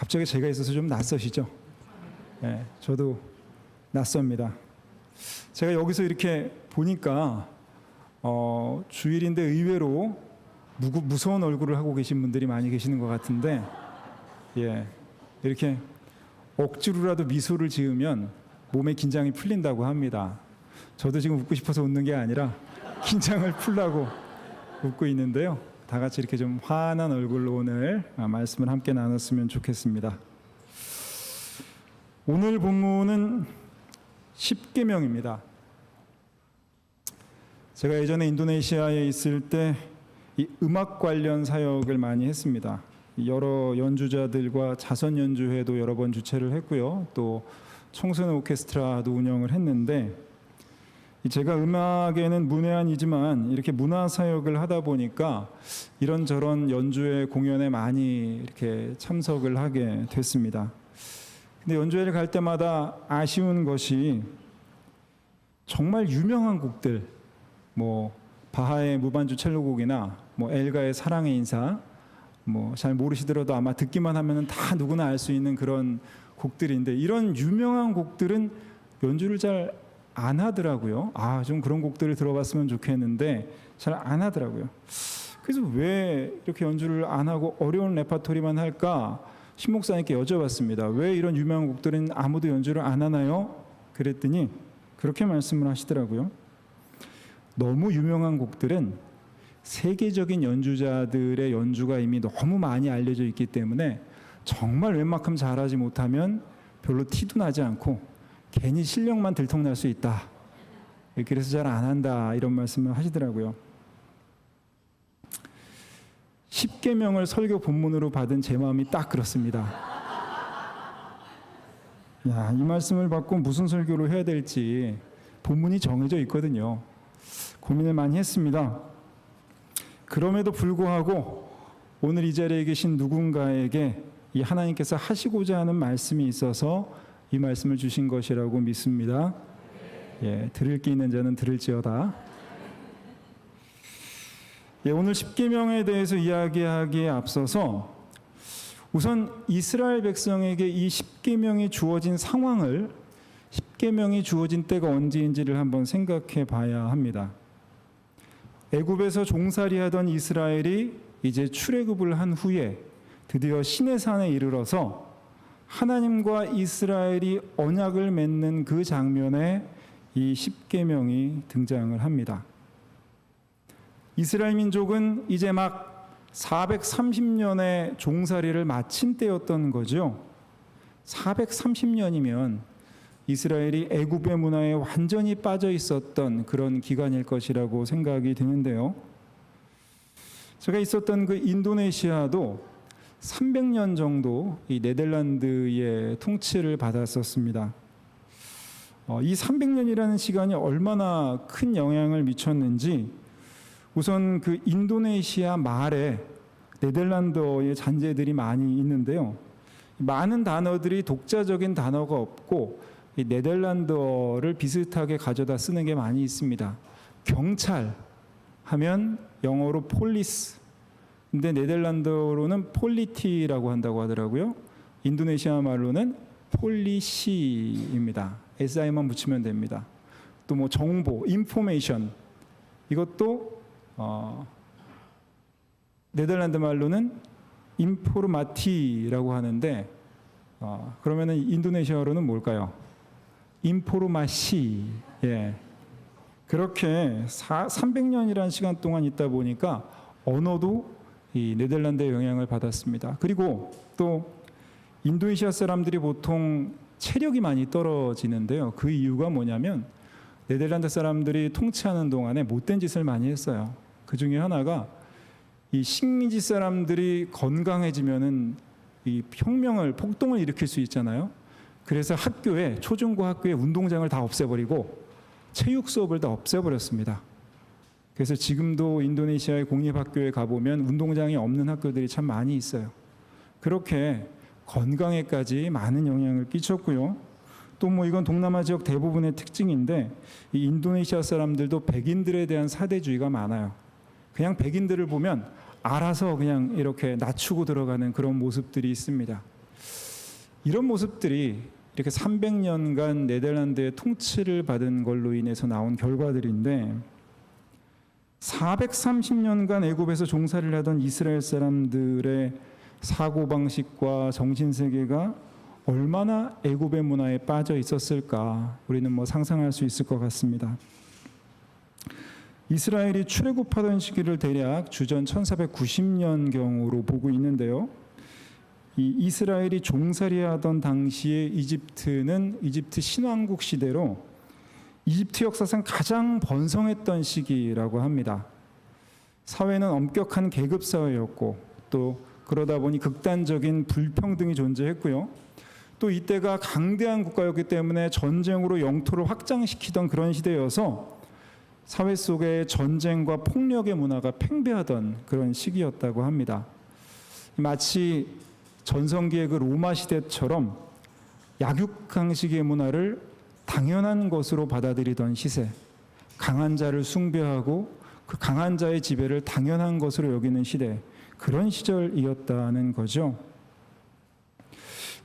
갑자기 제가 있어서 좀 낯서시죠? 예, 저도 낯섭니다. 제가 여기서 이렇게 보니까 어, 주일인데 의외로 무구, 무서운 얼굴을 하고 계신 분들이 많이 계시는 것 같은데 예, 이렇게 억지로라도 미소를 지으면 몸의 긴장이 풀린다고 합니다. 저도 지금 웃고 싶어서 웃는 게 아니라 긴장을 풀라고 웃고 있는데요. 다 같이 이렇게 좀 환한 얼굴로 오늘 아, 말씀을 함께 나눴으면 좋겠습니다. 오늘 본문은 십계명입니다. 제가 예전에 인도네시아에 있을 때 이 음악 관련 사역을 많이 했습니다. 여러 연주자들과 자선 연주회도 여러 번 주최를 했고요. 또 청소년 오케스트라도 운영을 했는데 이 제가 음악에는 문외한이지만 이렇게 문화 사역을 하다 보니까 이런저런 연주회 공연에 많이 이렇게 참석을 하게 됐습니다. 근데 연주회를 갈 때마다 아쉬운 것이 정말 유명한 곡들 뭐 바하의 무반주 첼로곡이나 뭐 엘가의 사랑의 인사 뭐 잘 모르시더라도 아마 듣기만 하면은 다 누구나 알 수 있는 그런 곡들인데 이런 유명한 곡들은 연주를 잘 안 하더라고요. 아, 좀 그런 곡들을 들어봤으면 좋겠는데 잘 안 하더라고요. 그래서 왜 이렇게 연주를 안 하고 어려운 레파토리만 할까? 신 목사님께 여쭤봤습니다. 왜 이런 유명한 곡들은 아무도 연주를 안 하나요? 그랬더니 그렇게 말씀을 하시더라고요. 너무 유명한 곡들은 세계적인 연주자들의 연주가 이미 너무 많이 알려져 있기 때문에 정말 웬만큼 잘하지 못하면 별로 티도 나지 않고 괜히 실력만 들통날 수 있다. 그래서 잘 안 한다 이런 말씀을 하시더라고요. 십계명을 설교 본문으로 받은 제 마음이 딱 그렇습니다. 야, 이 말씀을 받고 무슨 설교를 해야 될지 본문이 정해져 있거든요. 고민을 많이 했습니다. 그럼에도 불구하고 오늘 이 자리에 계신 누군가에게 이 하나님께서 하시고자 하는 말씀이 있어서 이 말씀을 주신 것이라고 믿습니다. 예, 들을 게 있는 자는 들을지어다. 예, 오늘 십계명에 대해서 이야기하기에 앞서서 우선 이스라엘 백성에게 이 십계명이 주어진 상황을 십계명이 주어진 때가 언제인지를 한번 생각해 봐야 합니다. 애굽에서 종살이하던 이스라엘이 이제 출애굽을 한 후에 드디어 시내산에 이르러서 하나님과 이스라엘이 언약을 맺는 그 장면에 이 십계명이 등장을 합니다. 이스라엘 민족은 이제 막 430년의 종살이를 마친 때였던 거죠. 430년이면 이스라엘이 애굽의 문화에 완전히 빠져 있었던 그런 기간일 것이라고 생각이 드는데요. 제가 있었던 그 인도네시아도 300년 정도 이 네덜란드의 통치를 받았었습니다. 어, 이 300년이라는 시간이 얼마나 큰 영향을 미쳤는지 우선 그 인도네시아 말에 네덜란드어의 잔재들이 많이 있는데요. 많은 단어들이 독자적인 단어가 없고 이 네덜란드어를 비슷하게 가져다 쓰는 게 많이 있습니다. 경찰 하면 영어로 폴리스 근데 네덜란드어로는 폴리티라고 한다고 하더라고요. 인도네시아 말로는 폴리시입니다. SI만 붙이면 됩니다. 또 뭐 정보, 인포메이션 이것도 어, 네덜란드 말로는 인포르마티라고 하는데 어, 그러면은 인도네시아어로는 뭘까요? 인포르마시. 예. 그렇게 300년이라는 시간 동안 있다 보니까 언어도 이 네덜란드의 영향을 받았습니다. 그리고 또 인도네시아 사람들이 보통 체력이 많이 떨어지는데요. 그 이유가 뭐냐면 네덜란드 사람들이 통치하는 동안에 못된 짓을 많이 했어요. 그 중에 하나가 이 식민지 사람들이 건강해지면은 이 혁명을 폭동을 일으킬 수 있잖아요. 그래서 학교에 초중고 학교에 운동장을 다 없애버리고 체육 수업을 다 없애버렸습니다. 그래서 지금도 인도네시아의 공립학교에 가보면 운동장이 없는 학교들이 참 많이 있어요. 그렇게 건강에까지 많은 영향을 끼쳤고요. 또 뭐 이건 동남아 지역 대부분의 특징인데 이 인도네시아 사람들도 백인들에 대한 사대주의가 많아요. 그냥 백인들을 보면 알아서 그냥 이렇게 낮추고 들어가는 그런 모습들이 있습니다. 이런 모습들이 이렇게 300년간 네덜란드의 통치를 받은 걸로 인해서 나온 결과들인데 430년간 애굽에서 종살이를 하던 이스라엘 사람들의 사고 방식과 정신 세계가 얼마나 애굽의 문화에 빠져 있었을까 우리는 뭐 상상할 수 있을 것 같습니다. 이스라엘이 출애굽하던 시기를 대략 주전 1490년 경으로 보고 있는데요. 이 이스라엘이 종살이하던 당시에 이집트는 이집트 신왕국 시대로 이집트 역사상 가장 번성했던 시기라고 합니다. 사회는 엄격한 계급 사회였고 또 그러다 보니 극단적인 불평등이 존재했고요. 또 이때가 강대한 국가였기 때문에 전쟁으로 영토를 확장시키던 그런 시대여서 사회 속에 전쟁과 폭력의 문화가 팽배하던 그런 시기였다고 합니다. 마치 전성기의 그 로마 시대처럼 약육강식의 문화를 당연한 것으로 받아들이던 시세, 강한 자를 숭배하고 그 강한 자의 지배를 당연한 것으로 여기는 시대, 그런 시절이었다는 거죠.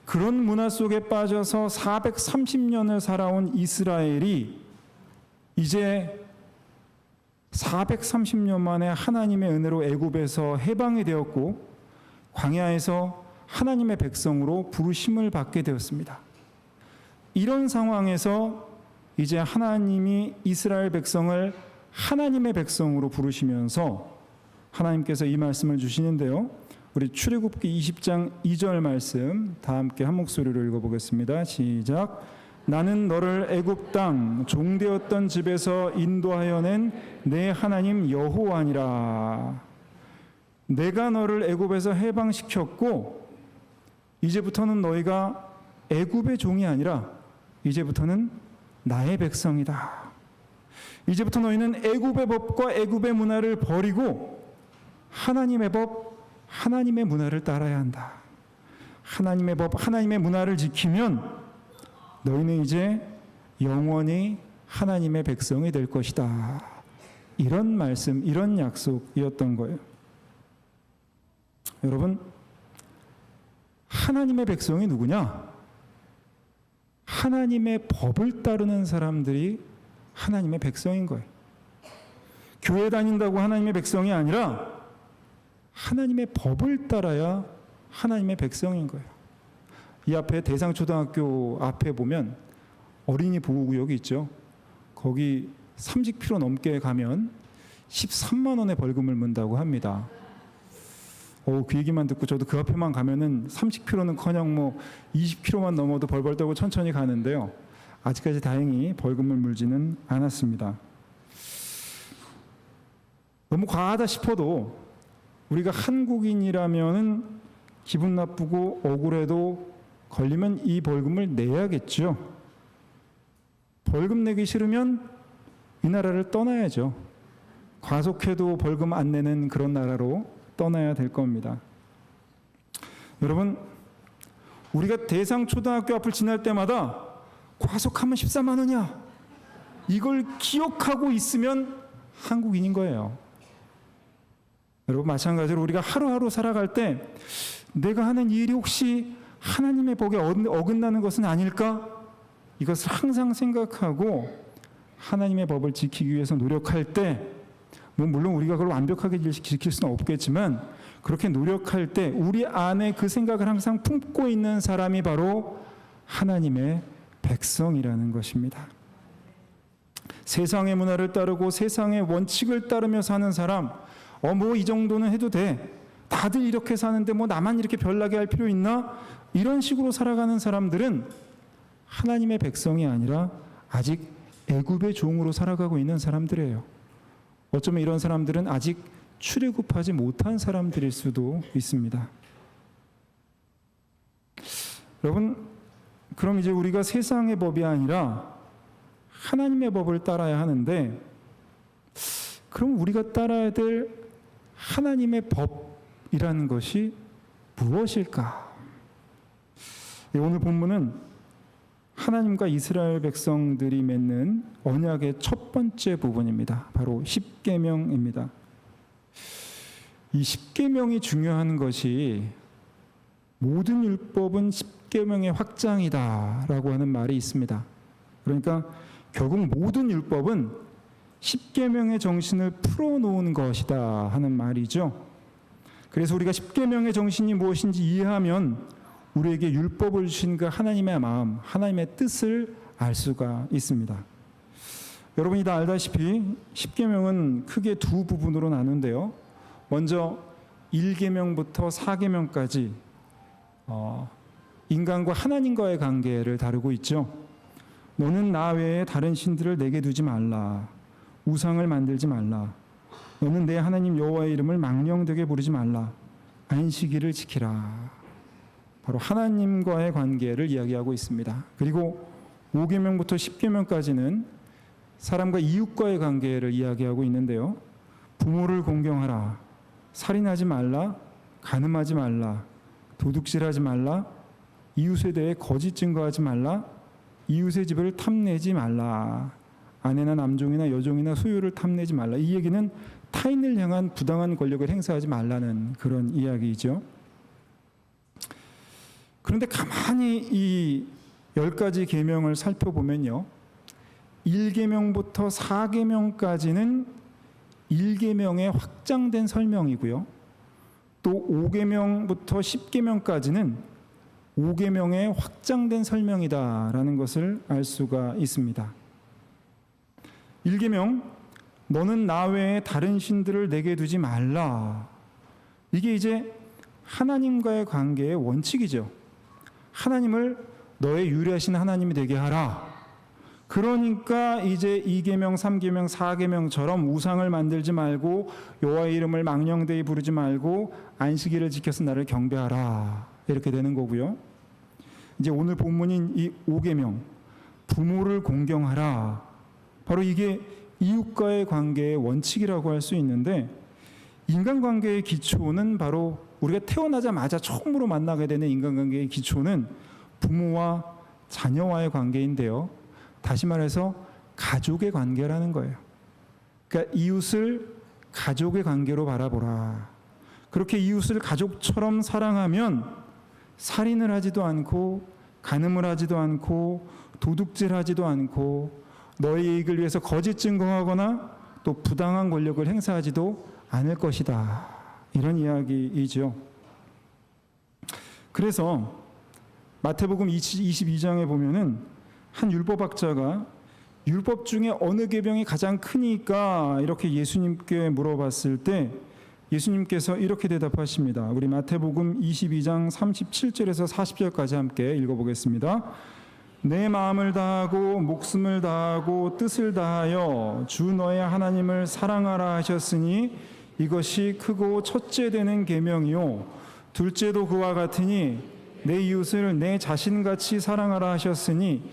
그런 문화 속에 빠져서 430년을 살아온 이스라엘이 이제 430년 만에 하나님의 은혜로 애굽에서 해방이 되었고 광야에서 하나님의 백성으로 부르심을 받게 되었습니다. 이런 상황에서 이제 하나님이 이스라엘 백성을 하나님의 백성으로 부르시면서 하나님께서 이 말씀을 주시는데요. 우리 출애굽기 20장 2절 말씀 다 함께 한 목소리로 읽어 보겠습니다. 시작. 나는 너를 애굽 땅 종되었던 집에서 인도하여 낸 내 하나님 여호와니라. 내가 너를 애굽에서 해방시켰고 이제부터는 너희가 애굽의 종이 아니라 이제부터는 나의 백성이다. 이제부터 너희는 애굽의 법과 애굽의 문화를 버리고 하나님의 법, 하나님의 문화를 따라야 한다. 하나님의 법, 하나님의 문화를 지키면 너희는 이제 영원히 하나님의 백성이 될 것이다. 이런 말씀, 이런 약속이었던 거예요. 여러분, 하나님의 백성이 누구냐? 하나님의 법을 따르는 사람들이 하나님의 백성인 거예요. 교회 다닌다고 하나님의 백성이 아니라 하나님의 법을 따라야 하나님의 백성인 거예요. 이 앞에 대상초등학교 앞에 보면 어린이 보호구역이 있죠. 거기 30km 넘게 가면 13만 원의 벌금을 문다고 합니다. 오, 그 얘기만 듣고 저도 그 앞에만 가면은 30km는-커녕 뭐 20km만 넘어도 벌벌 떨고 천천히 가는데요. 아직까지 다행히 벌금을 물지는 않았습니다. 너무 과하다 싶어도 우리가 한국인이라면은 기분 나쁘고 억울해도 걸리면 이 벌금을 내야겠죠. 벌금 내기 싫으면 이 나라를 떠나야죠. 과속해도 벌금 안 내는 그런 나라로 떠나야 될 겁니다. 여러분, 우리가 대상 초등학교 앞을 지날 때마다 과속하면 14만 원이야. 이걸 기억하고 있으면 한국인인 거예요. 여러분 마찬가지로 우리가 하루하루 살아갈 때 내가 하는 일이 혹시 하나님의 복에 어긋나는 것은 아닐까? 이것을 항상 생각하고 하나님의 법을 지키기 위해서 노력할 때, 뭐 물론 우리가 그걸 완벽하게 지킬 수는 없겠지만 그렇게 노력할 때 우리 안에 그 생각을 항상 품고 있는 사람이 바로 하나님의 백성이라는 것입니다. 세상의 문화를 따르고 세상의 원칙을 따르며 사는 사람, 어, 뭐 이 정도는 해도 돼. 다들 이렇게 사는데 뭐 나만 이렇게 별나게 할 필요 있나? 이런 식으로 살아가는 사람들은 하나님의 백성이 아니라 아직 애굽의 종으로 살아가고 있는 사람들이에요. 어쩌면 이런 사람들은 아직 출애굽하지 못한 사람들일 수도 있습니다. 여러분, 그럼 이제 우리가 세상의 법이 아니라 하나님의 법을 따라야 하는데, 그럼 우리가 따라야 될 하나님의 법이라는 것이 무엇일까? 예, 오늘 본문은 하나님과 이스라엘 백성들이 맺는 언약의 첫 번째 부분입니다. 바로 십계명입니다. 이 십계명이 중요한 것이 모든 율법은 십계명의 확장이다라고 하는 말이 있습니다. 그러니까 결국 모든 율법은 십계명의 정신을 풀어놓은 것이다 하는 말이죠. 그래서 우리가 십계명의 정신이 무엇인지 이해하면 우리에게 율법을 주신 그 하나님의 마음, 하나님의 뜻을 알 수가 있습니다. 여러분이 다 알다시피 십계명은 크게 두 부분으로 나누는데요. 먼저 1계명부터 4계명까지 어, 인간과 하나님과의 관계를 다루고 있죠. 너는 나 외에 다른 신들을 내게 두지 말라. 우상을 만들지 말라. 너는 내 하나님 여호와의 이름을 망령되게 부르지 말라. 안식일을 지키라. 바로 하나님과의 관계를 이야기하고 있습니다. 그리고 5계명부터 10계명까지는 사람과 이웃과의 관계를 이야기하고 있는데요. 부모를 공경하라. 살인하지 말라. 간음하지 말라. 도둑질하지 말라. 이웃에 대해 거짓 증거하지 말라. 이웃의 집을 탐내지 말라. 아내나 남종이나 여종이나 소유를 탐내지 말라. 이 얘기는 타인을 향한 부당한 권력을 행사하지 말라는 그런 이야기이죠. 그런데 가만히 이 열 가지 계명을 살펴보면요. 1계명부터 4계명까지는 1계명의 확장된 설명이고요. 또 5계명부터 10계명까지는 5계명의 확장된 설명이다라는 것을 알 수가 있습니다. 1계명 너는 나 외에 다른 신들을 내게 두지 말라. 이게 이제 하나님과의 관계의 원칙이죠. 하나님을 너의 유리하신 하나님이 되게 하라. 그러니까 이제 2계명, 3계명, 4계명처럼 우상을 만들지 말고 여호와의 이름을 망령되이 부르지 말고 안식일을 지켜서 나를 경배하라. 이렇게 되는 거고요. 이제 오늘 본문인 이 5계명 부모를 공경하라. 바로 이게 이웃과의 관계의 원칙이라고 할 수 있는데 인간관계의 기초는 바로 우리가 태어나자마자 처음으로 만나게 되는 인간관계의 기초는 부모와 자녀와의 관계인데요. 다시 말해서 가족의 관계라는 거예요. 그러니까 이웃을 가족의 관계로 바라보라. 그렇게 이웃을 가족처럼 사랑하면 살인을 하지도 않고 간음을 하지도 않고 도둑질하지도 않고 너의 이익을 위해서 거짓 증거하거나 또 부당한 권력을 행사하지도 않을 것이다. 이런 이야기이죠. 그래서 마태복음 22장에 보면은 한 율법학자가 율법 중에 어느 계명이 가장 크니까 이렇게 예수님께 물어봤을 때 예수님께서 이렇게 대답하십니다. 우리 마태복음 22장 37절에서 40절까지 함께 읽어보겠습니다. 내 마음을 다하고 목숨을 다하고 뜻을 다하여 주 너의 하나님을 사랑하라 하셨으니 이것이 크고 첫째 되는 계명이요 둘째도 그와 같으니 내 이웃을 내 자신같이 사랑하라 하셨으니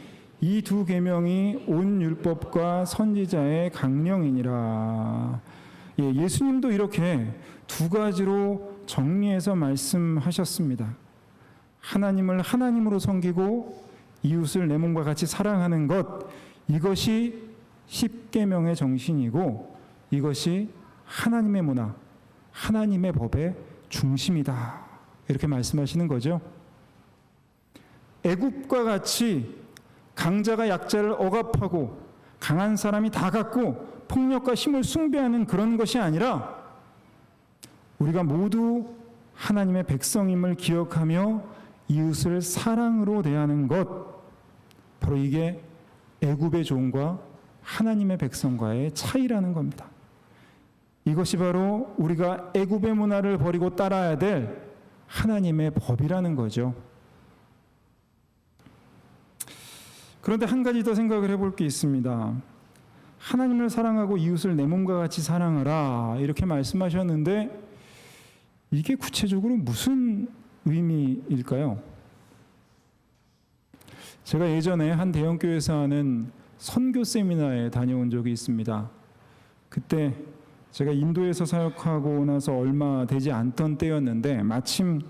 이 두 계명이 온 율법과 선지자의 강령이니라. 예, 예수님도 이렇게 두 가지로 정리해서 말씀하셨습니다. 하나님을 하나님으로 섬기고 이웃을 내 몸과 같이 사랑하는 것 이것이 십계명의 정신이고 이것이 하나님의 문화, 하나님의 법의 중심이다. 이렇게 말씀하시는 거죠. 애굽과 같이 강자가 약자를 억압하고 강한 사람이 다 갖고 폭력과 힘을 숭배하는 그런 것이 아니라 우리가 모두 하나님의 백성임을 기억하며 이웃을 사랑으로 대하는 것 바로 이게 애굽의 종과 하나님의 백성과의 차이라는 겁니다. 이것이 바로 우리가 애굽의 문화를 버리고 따라야 될 하나님의 법이라는 거죠. 그런데 한 가지 더 생각을 해볼 게 있습니다. 하나님을 사랑하고 이웃을 내 몸과 같이 사랑하라 이렇게 말씀하셨는데 이게 구체적으로 무슨 의미일까요? 제가 예전에 한 대형 교회에서 하는 선교 세미나에 다녀온 적이 있습니다. 그때 제가 인도에서 사역하고 나서 얼마 되지 않던 때였는데 마침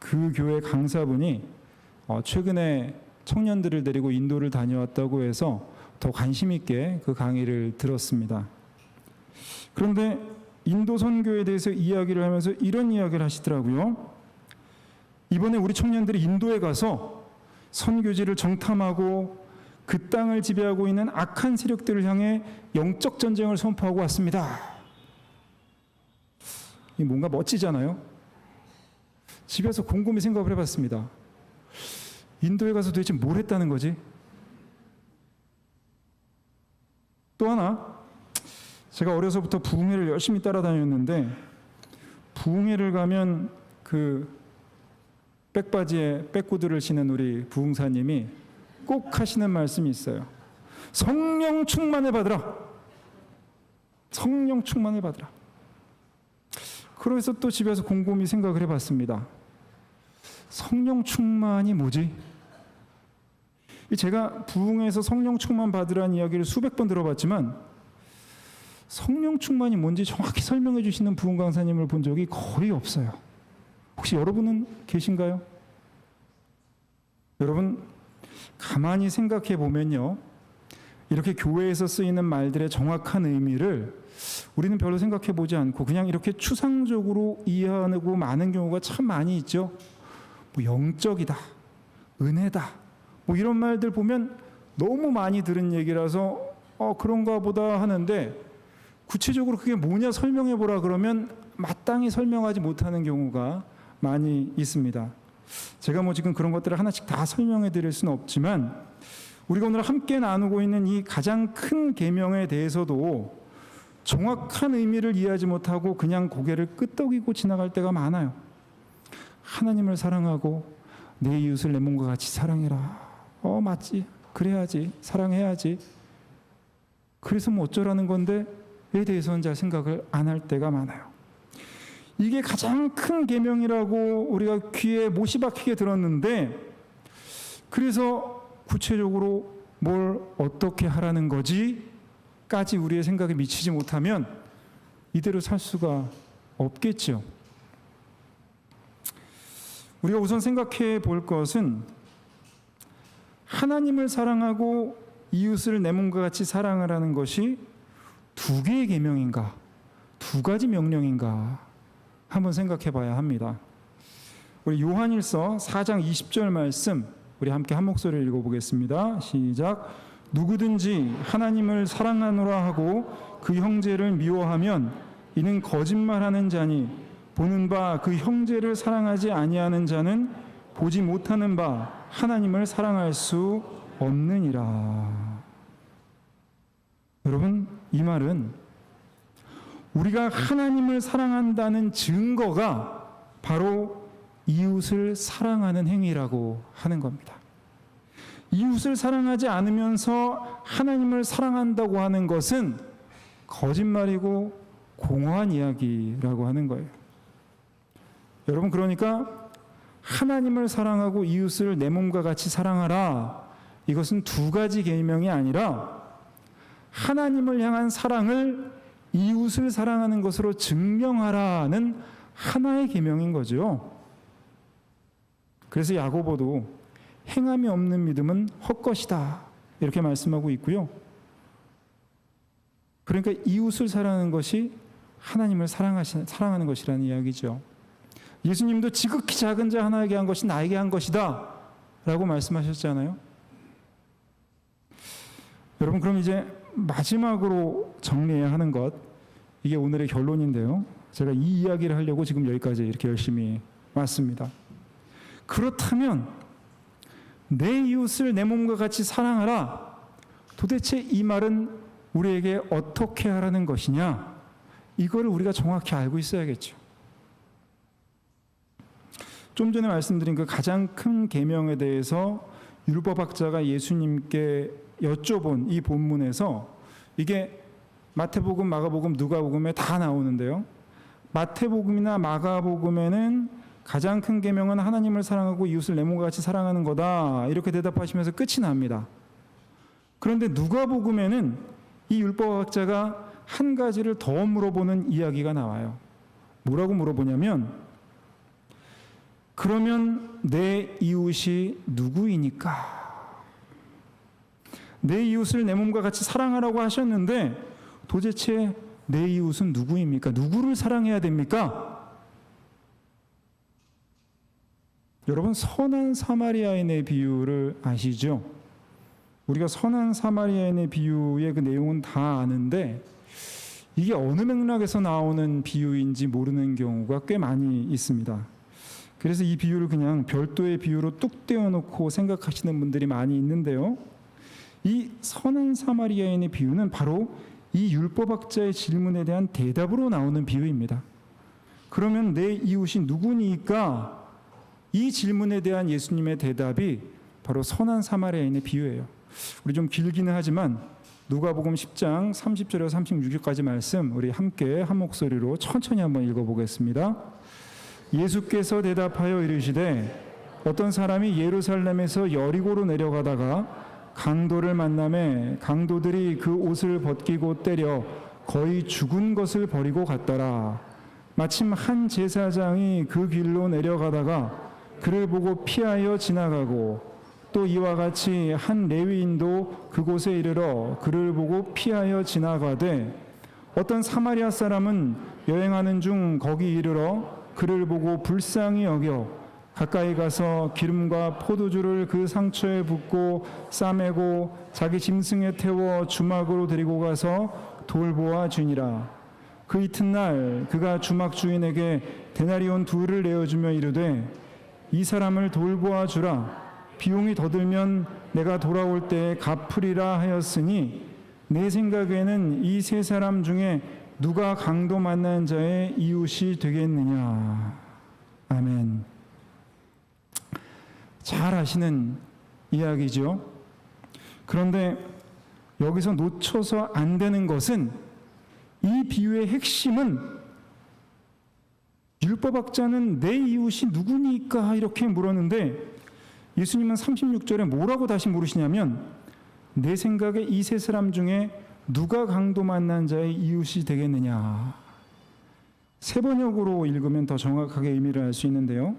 그 교회 강사분이 어, 최근에 청년들을 데리고 인도를 다녀왔다고 해서 더 관심 있게 그 강의를 들었습니다. 그런데 인도 선교에 대해서 이야기를 하면서 이런 이야기를 하시더라고요. 이번에 우리 청년들이 인도에 가서 선교지를 정탐하고 그 땅을 지배하고 있는 악한 세력들을 향해 영적 전쟁을 선포하고 왔습니다. 이 뭔가 멋지잖아요. 집에서 곰곰이 생각을 해봤습니다. 인도에 가서 도대체 뭘 했다는 거지? 또 하나, 제가 어려서부터 부흥회를 열심히 따라다녔는데 부흥회를 가면 그 백바지에 백구두를 신은 우리 부흥사님이 꼭 하시는 말씀이 있어요. 성령 충만을 받으라. 성령 충만을 받으라. 그래서 또 집에서 곰곰이 생각을 해봤습니다. 성령 충만이 뭐지? 이 제가 부흥에서 성령 충만 받으라는 이야기를 수백 번 들어봤지만 성령 충만이 뭔지 정확히 설명해 주시는 부흥 강사님을 본 적이 거의 없어요. 혹시 여러분은 계신가요? 여러분 가만히 생각해 보면요. 이렇게 교회에서 쓰이는 말들의 정확한 의미를 우리는 별로 생각해 보지 않고 그냥 이렇게 추상적으로 이해하고 많은 경우가 참 많이 있죠. 뭐 영적이다, 은혜다, 뭐 이런 말들 보면 너무 많이 들은 얘기라서 어 그런가 보다 하는데 구체적으로 그게 뭐냐 설명해 보라 그러면 마땅히 설명하지 못하는 경우가 많이 있습니다. 제가 뭐 지금 그런 것들을 하나씩 다 설명해 드릴 수는 없지만 우리가 오늘 함께 나누고 있는 이 가장 큰 계명에 대해서도 정확한 의미를 이해하지 못하고 그냥 고개를 끄덕이고 지나갈 때가 많아요. 하나님을 사랑하고 내 이웃을 내 몸과 같이 사랑해라. 어 맞지. 그래야지. 사랑해야지. 그래서 뭐 어쩌라는 건데 에 대해서는 잘 생각을 안 할 때가 많아요. 이게 가장 큰 계명이라고 우리가 귀에 못이 박히게 들었는데 그래서 구체적으로 뭘 어떻게 하라는 거지 까지 우리의 생각에 미치지 못하면 이대로 살 수가 없겠죠. 우리가 우선 생각해 볼 것은 하나님을 사랑하고 이웃을 내 몸과 같이 사랑하라는 것이 두 개의 계명인가, 두 가지 명령인가 한번 생각해 봐야 합니다. 우리 요한일서 4장 20절 말씀 우리 함께 한 목소리를 읽어 보겠습니다. 시작. 누구든지 하나님을 사랑하노라 하고 그 형제를 미워하면 이는 거짓말하는 자니 보는 바 그 형제를 사랑하지 아니하는 자는 보지 못하는 바 하나님을 사랑할 수 없느니라. 여러분, 이 말은 우리가 하나님을 사랑한다는 증거가 바로 이웃을 사랑하는 행위라고 하는 겁니다. 이웃을 사랑하지 않으면서 하나님을 사랑한다고 하는 것은 거짓말이고 공허한 이야기라고 하는 거예요. 여러분, 그러니까 하나님을 사랑하고 이웃을 내 몸과 같이 사랑하라. 이것은 두 가지 계명이 아니라 하나님을 향한 사랑을 이웃을 사랑하는 것으로 증명하라는 하나의 계명인 거죠. 그래서 야고보도 행함이 없는 믿음은 헛것이다. 이렇게 말씀하고 있고요. 그러니까 이웃을 사랑하는 것이 하나님을 사랑하는 것이라는 이야기죠. 예수님도 지극히 작은 자 하나에게 한 것이 나에게 한 것이다. 라고 말씀하셨잖아요. 여러분, 그럼 이제 마지막으로 정리해야 하는 것, 이게 오늘의 결론인데요. 제가 이 이야기를 하려고 지금 여기까지 이렇게 열심히 왔습니다. 그렇다면, 내 이웃을 내 몸과 같이 사랑하라. 도대체 이 말은 우리에게 어떻게 하라는 것이냐? 이거를 우리가 정확히 알고 있어야겠죠. 좀 전에 말씀드린 그 가장 큰 계명에 대해서 율법학자가 예수님께 여쭤본 이 본문에서 이게 마태복음, 마가복음, 누가복음에 다 나오는데요. 마태복음이나 마가복음에는 가장 큰 계명은 하나님을 사랑하고 이웃을 내 몸과 같이 사랑하는 거다. 이렇게 대답하시면서 끝이 납니다. 그런데 누가복음에는 이 율법학자가 한 가지를 더 물어보는 이야기가 나와요. 뭐라고 물어보냐면 그러면 내 이웃이 누구이니까? 내 이웃을 내 몸과 같이 사랑하라고 하셨는데 도대체 내 이웃은 누구입니까? 누구를 사랑해야 됩니까? 여러분 선한 사마리아인의 비유를 아시죠? 우리가 선한 사마리아인의 비유의 그 내용은 다 아는데 이게 어느 맥락에서 나오는 비유인지 모르는 경우가 꽤 많이 있습니다. 그래서 이 비유를 그냥 별도의 비유로 뚝 떼어놓고 생각하시는 분들이 많이 있는데요. 이 선한 사마리아인의 비유는 바로 이 율법학자의 질문에 대한 대답으로 나오는 비유입니다. 그러면 내 이웃이 누구니까 이 질문에 대한 예수님의 대답이 바로 선한 사마리아인의 비유예요. 우리 좀 길기는 하지만 누가복음 10장 30절에서 36절까지 말씀 우리 함께 한 목소리로 천천히 한번 읽어보겠습니다. 예수께서 대답하여 이르시되 어떤 사람이 예루살렘에서 여리고로 내려가다가 강도를 만남에 강도들이 그 옷을 벗기고 때려 거의 죽은 것을 버리고 갔더라. 마침 한 제사장이 그 길로 내려가다가 그를 보고 피하여 지나가고 또 이와 같이 한 레위인도 그곳에 이르러 그를 보고 피하여 지나가되 어떤 사마리아 사람은 여행하는 중 거기 이르러 그를 보고 불쌍히 여겨 가까이 가서 기름과 포도주를 그 상처에 붓고 싸매고 자기 짐승에 태워 주막으로 데리고 가서 돌보아 주니라. 그 이튿날 그가 주막 주인에게 데나리온 둘을 내어주며 이르되 이 사람을 돌보아 주라. 비용이 더 들면 내가 돌아올 때에 갚으리라 하였으니 내 생각에는 이 세 사람 중에 누가 강도 만난 자의 이웃이 되겠느냐. 아멘. 잘 아시는 이야기죠. 그런데 여기서 놓쳐서 안 되는 것은 이 비유의 핵심은 율법학자는 내 이웃이 누구니까 이렇게 물었는데 예수님은 36절에 뭐라고 다시 물으시냐면 내 생각에 이 세 사람 중에 누가 강도 만난 자의 이웃이 되겠느냐. 세 번역으로 읽으면 더 정확하게 의미를 알 수 있는데요.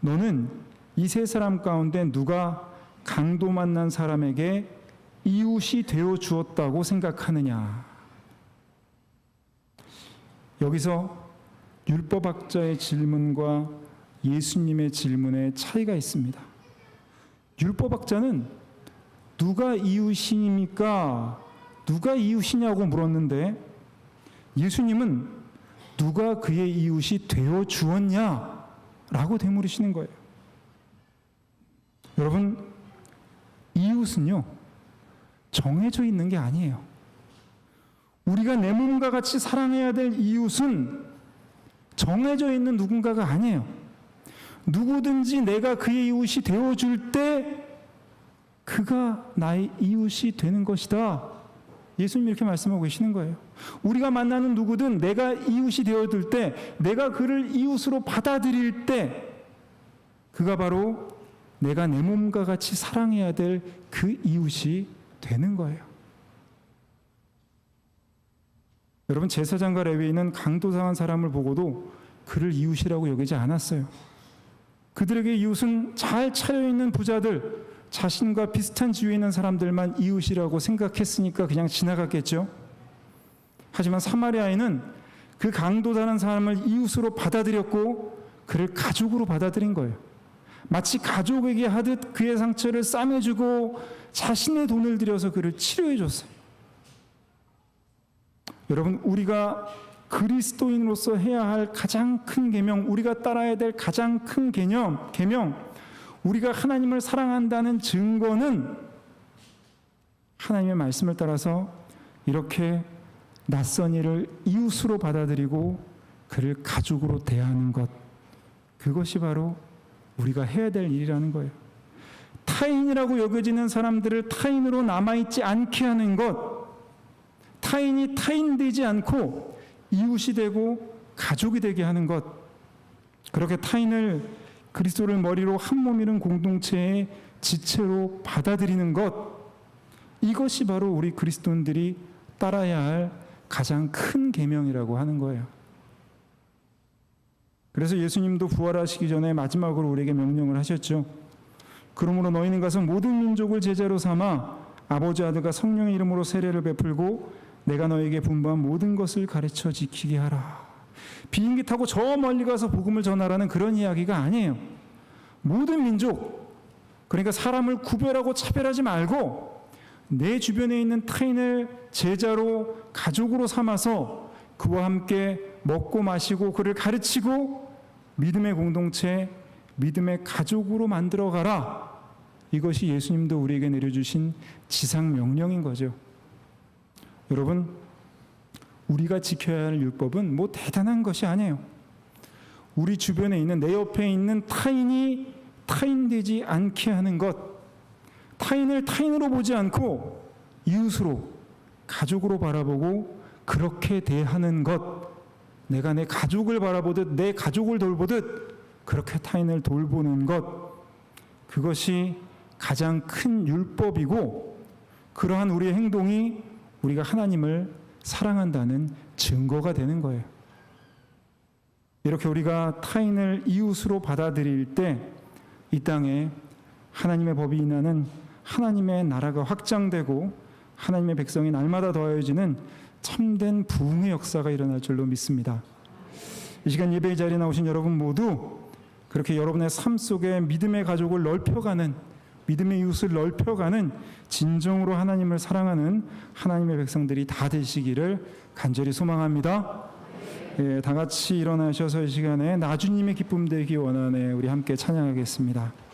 너는 이 세 사람 가운데 누가 강도 만난 사람에게 이웃이 되어 주었다고 생각하느냐. 여기서 율법학자의 질문과 예수님의 질문에 차이가 있습니다. 율법학자는 누가 이웃입니까? 누가 이웃이냐고 물었는데 예수님은 누가 그의 이웃이 되어 주었냐? 라고 되물으시는 거예요. 여러분, 이웃은요, 정해져 있는 게 아니에요. 우리가 내 몸과 같이 사랑해야 될 이웃은 정해져 있는 누군가가 아니에요. 누구든지 내가 그의 이웃이 되어줄 때 그가 나의 이웃이 되는 것이다. 예수님 이렇게 말씀하고 계시는 거예요. 우리가 만나는 누구든 내가 이웃이 되어줄 때, 내가 그를 이웃으로 받아들일 때, 그가 바로 내가 내 몸과 같이 사랑해야 될 그 이웃이 되는 거예요. 여러분, 제사장과 레위인은 강도상한 사람을 보고도 그를 이웃이라고 여기지 않았어요. 그들에게 이웃은 잘 차려있는 부자들, 자신과 비슷한 지위에 있는 사람들만 이웃이라고 생각했으니까 그냥 지나갔겠죠. 하지만 사마리아인은 그 강도다는 사람을 이웃으로 받아들였고 그를 가족으로 받아들인 거예요. 마치 가족에게 하듯 그의 상처를 싸매주고 자신의 돈을 들여서 그를 치료해 줬어요. 여러분, 우리가 그리스도인으로서 해야 할 가장 큰 계명, 우리가 따라야 될 가장 큰 개념, 계명, 우리가 하나님을 사랑한다는 증거는 하나님의 말씀을 따라서 이렇게 낯선 이를 이웃으로 받아들이고 그를 가족으로 대하는 것. 그것이 바로 우리가 해야 될 일이라는 거예요. 타인이라고 여겨지는 사람들을 타인으로 남아있지 않게 하는 것. 타인이 타인되지 않고 이웃이 되고 가족이 되게 하는 것. 그렇게 타인을 그리스도를 머리로 한 몸이는 공동체의 지체로 받아들이는 것. 이것이 바로 우리 그리스도인들이 따라야 할 가장 큰 계명이라고 하는 거예요. 그래서 예수님도 부활하시기 전에 마지막으로 우리에게 명령을 하셨죠. 그러므로 너희는 가서 모든 민족을 제자로 삼아 아버지 아들과 성령의 이름으로 세례를 베풀고 내가 너에게 분부한 모든 것을 가르쳐 지키게 하라. 비행기 타고 저 멀리 가서 복음을 전하라는 그런 이야기가 아니에요. 모든 민족 그러니까 사람을 구별하고 차별하지 말고 내 주변에 있는 타인을 제자로 가족으로 삼아서 그와 함께 먹고 마시고 그를 가르치고 믿음의 공동체, 믿음의 가족으로 만들어 가라. 이것이 예수님도 우리에게 내려주신 지상 명령인 거죠. 여러분, 우리가 지켜야 할 율법은 뭐 대단한 것이 아니에요. 우리 주변에 있는 내 옆에 있는 타인이 타인되지 않게 하는 것, 타인을 타인으로 보지 않고 이웃으로 가족으로 바라보고 그렇게 대하는 것, 내가 내 가족을 바라보듯 내 가족을 돌보듯 그렇게 타인을 돌보는 것, 그것이 가장 큰 율법이고 그러한 우리의 행동이 우리가 하나님을 사랑한다는 증거가 되는 거예요. 이렇게 우리가 타인을 이웃으로 받아들일 때 이 땅에 하나님의 법이 인하는 하나님의 나라가 확장되고 하나님의 백성이 날마다 더해지는 참된 부흥의 역사가 일어날 줄로 믿습니다. 이 시간 예배 자리에 나오신 여러분 모두 그렇게 여러분의 삶 속에 믿음의 가족을 넓혀가는 믿음의 이웃을 넓혀가는 진정으로 하나님을 사랑하는 하나님의 백성들이 다 되시기를 간절히 소망합니다. 예, 다 같이 일어나셔서 이 시간에 나주님의 기쁨 되기 원하네 우리 함께 찬양하겠습니다.